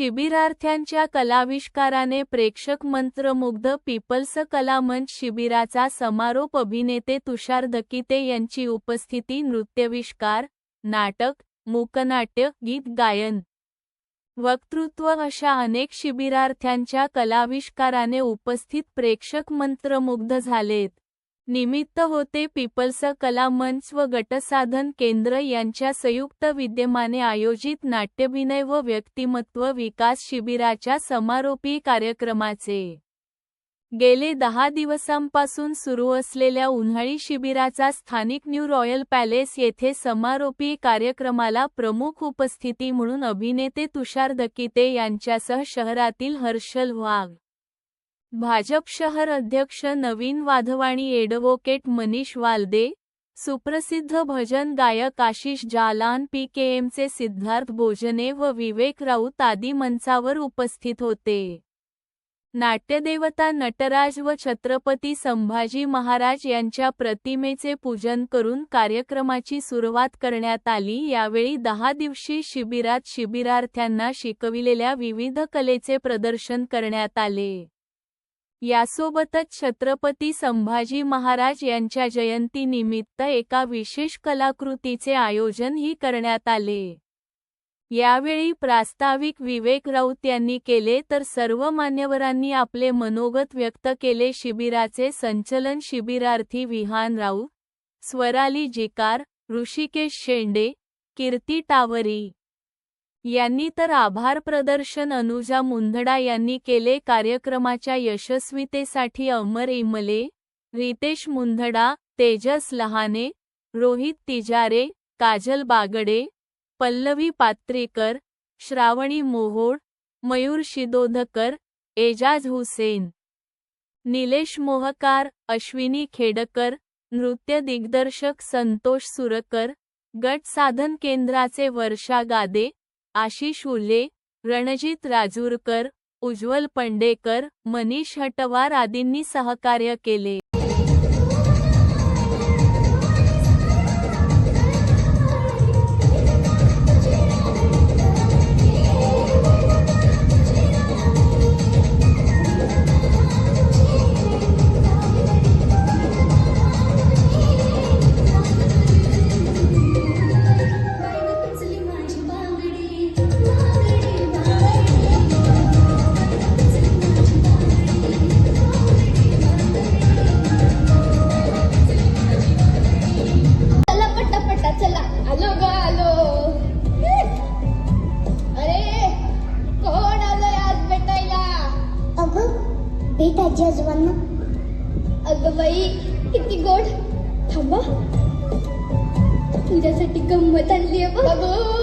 शिबिरार्थ्यांच्या कलाविष्काराने प्रेक्षक मंत्रमुग्ध पीपल्स कलामंच शिबिराचा समारोप अभिनेते तुषार दकिते यांची उपस्थिती नृत्यविष्कार नाटक मूकनाट्य गीत गायन. वक्तृत्व अशा अनेक शिबिरार्थ्यांच्या कलाविष्काराने उपस्थित प्रेक्षक मंत्रमुग्ध झालेत. निमित्त होते पीपल्स कला मंच व गटसाधन केंद्र यांच्या संयुक्त विद्यमाने आयोजित नाट्यभिनय व व्यक्तिमत्व विकास शिबिराच्या समारोपी कार्यक्रमाचे. गेले दहा दिवसांपासून सुरू असलेल्या उन्हाळी शिबिराचा स्थानिक न्यू रॉयल पॅलेस येथे समारोपी कार्यक्रमाला प्रमुख उपस्थिती म्हणून अभिनेते तुषार दकिते यांच्यासह शहरातील हर्षल वाघ भाजप शहर अध्यक्ष नवीन वाधवाणी एडव्होकेट मनीष वालदे सुप्रसिद्ध भजन गायक आशिष जालान पी के एमचे सिद्धार्थ भोजने व विवेक राऊत आदी मंचावर उपस्थित होते. नाट्यदेवता नटराज व छत्रपती संभाजी महाराज यांच्या प्रतिमेचे पूजन करून कार्यक्रमाची सुरुवात करण्यात आली. यावेळी दहा दिवशी शिबिरात शिबिरार्थ्यांना शिकविलेल्या विविध कलेचे प्रदर्शन करण्यात आले. यासोबतच छत्रपती संभाजी महाराज यांच्या जयंतीनिमित्त एका विशेष कलाकृतीचे आयोजनही करण्यात आले. यावेळी प्रास्ताविक विवेक राऊत यांनी केले तर सर्व मान्यवरांनी आपले मनोगत व्यक्त केले. शिबिराचे संचलन शिबिरार्थी विहान राऊत स्वराली जिकार ऋषिकेश शेंडे कीर्ती टावरी. यांनी तर आभार प्रदर्शन अनुजा मुंधडा यांनी केले कार्यक्रमाच्या यशस्वीतेसाठी अमर इमले रितेश मुंधडा तेजस लहाने रोहित तिजारे काजल बागडे पल्लवी पात्रेकर श्रावणी मोहोळ मयूर शिदोधकर एजाज हुसेन निलेश मोहकार अश्विनी खेडकर नृत्य दिग्दर्शक संतोष सुरकर गट साधन केंद्राचे वर्षा गादे आशिष उल्ले रणजित राजूरकर उज्ज्वल पंडेकर मनीष हटवार आदींनी सहकार्य केले. भेटायची आजोबांना अगं बाई किती गोड. थांबा. तुझ्यासाठी गंमत आणली आहे बघ.